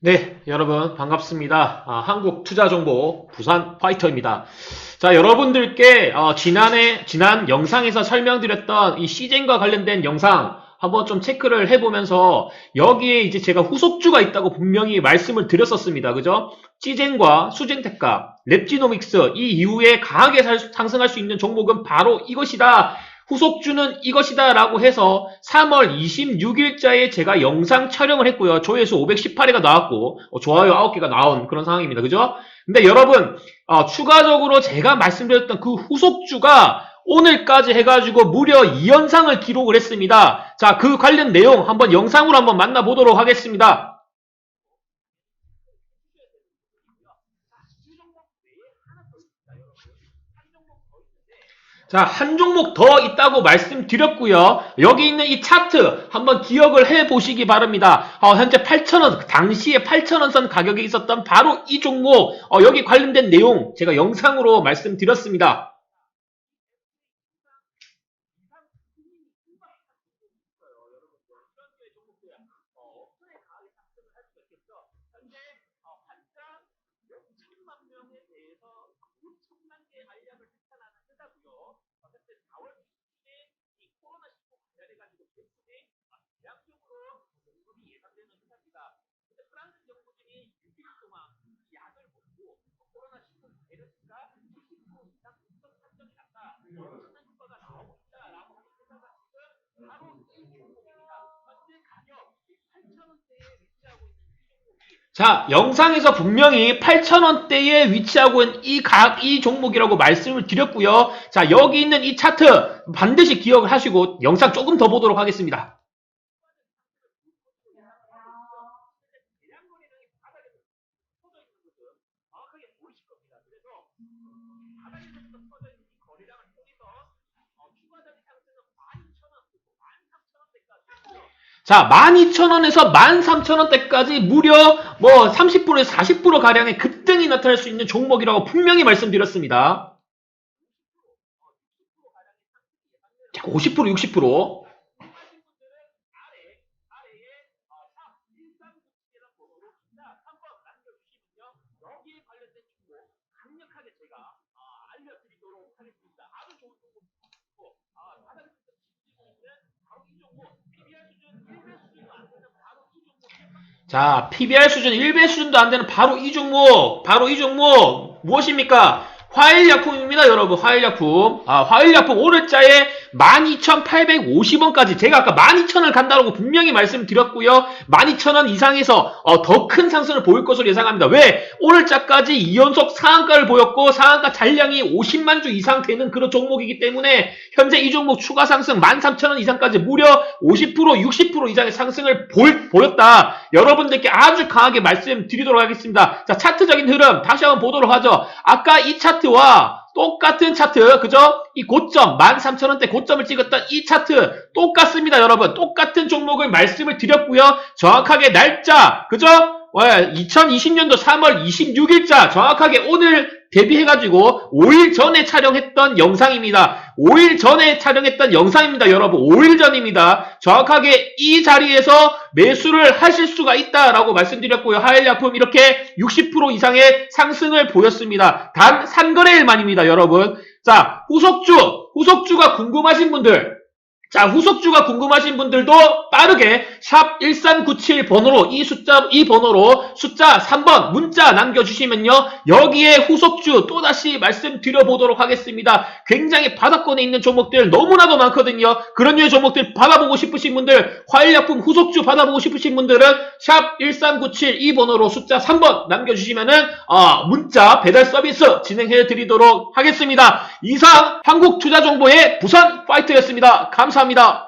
네, 여러분 반갑습니다. 아, 한국 투자 정보 부산 파이터입니다. 자, 여러분들께 어, 지난해 지난 영상에서 설명드렸던 이 시젠과 관련된 영상 한번 좀 체크를 해보면서 여기에 이제 제가 후속주가 있다고 분명히 말씀을 드렸었습니다. 그죠? 시젠과 수젠테카, 랩지노믹스 이 이후에 강하게 살- 상승할 수 있는 종목은 바로 이것이다. 후속주는 이것이다 라고 해서 3월 26일자에 제가 영상 촬영을 했고요. 조회수 518회가 나왔고 어, 좋아요 9개가 나온 그런 상황입니다. 그죠? 근데 여러분 어, 추가적으로 제가 말씀드렸던 그 후속주가 오늘까지 해가지고 무려 2연상을 기록을 했습니다. 자, 그 관련 내용 한번 영상으로 한번 만나보도록 하겠습니다. 자, 한 종목 더 있다고 말씀드렸고요. 여기 있는 이 차트 한번 기억을 해 보시기 바랍니다. 어, 현재 8,000원, 당시에 8,000원 선 가격에 있었던 바로 이 종목, 어, 여기 관련된 내용 제가 영상으로 말씀드렸습니다. 때문에 아, 대략적으로 공급이 예상되는 현상입니다. 근데 프랑스 정부들이 6일 동안 약을 먹고 코로나19 바이러스가 70% 이상 분석 산정이 났다. 자, 영상에서 분명히 8,000원대에 위치하고 있는 이 각, 이 종목이라고 말씀을 드렸고요. 자, 여기 있는 이 차트 반드시 기억을 하시고 영상 조금 더 보도록 하겠습니다. 자, 12,000원에서 13,000원대까지 무려 뭐 30%에서 40% 가량의 급등이 나타날 수 있는 종목이라고 분명히 말씀드렸습니다. 자, 50% 60%. 자, PBR 수준 1배 수준도 안 되는 바로 이 종목, 바로 이 종목 무엇입니까? 화일약품입니다, 여러분. 화일약품. 아, 화일약품 오늘자에 12,850원까지 제가 아까 12,000을 간다고 분명히 말씀드렸고요. 12,000원 이상에서 어, 더 큰 상승을 보일 것으로 예상합니다. 왜? 오늘자까지 2연속 상한가를 보였고 상한가 잔량이 50만 주 이상 되는 그런 종목이기 때문에 현재 이 종목 추가 상승 13,000원 이상까지 무려 50% 60% 이상의 상승을 보, 보였다. 여러분들께 아주 강하게 말씀드리도록 하겠습니다. 자, 차트적인 흐름 다시 한번 보도록 하죠. 아까 이 차트와 똑같은 차트, 그죠? 이 고점, 13,000원대 고점을 찍었던 이 차트, 똑같습니다, 여러분. 똑같은 종목을 말씀을 드렸고요. 정확하게 날짜, 그죠? 2020년도 3월 26일자, 정확하게 오늘 대비해가지고 5일 전에 촬영했던 영상입니다. 5일 전에 촬영했던 영상입니다, 여러분. 5일 전입니다. 정확하게 이 자리에서 매수를 하실 수가 있다라고 말씀드렸고요. 하일약품 이렇게 60% 이상의 상승을 보였습니다. 단 3거래일 만입니다, 여러분. 자, 후속주, 후속주가 궁금하신 분들, 자, 후속주가 궁금하신 분들도 빠르게 샵 1397 번호로 이 숫자 이 번호로 숫자 3번 문자 남겨 주시면요. 여기에 후속주 또 다시 말씀드려 보도록 하겠습니다. 굉장히 바닥권에 있는 종목들 너무나도 많거든요. 그런 류의 종목들 받아보고 싶으신 분들, 화일약품 후속주 받아보고 싶으신 분들은 샵 1397 이 번호로 숫자 3번 남겨 주시면은 어, 문자 배달 서비스 진행해 드리도록 하겠습니다. 이상 한국 투자 정보의 부산 파이터였습니다. 감사합니다.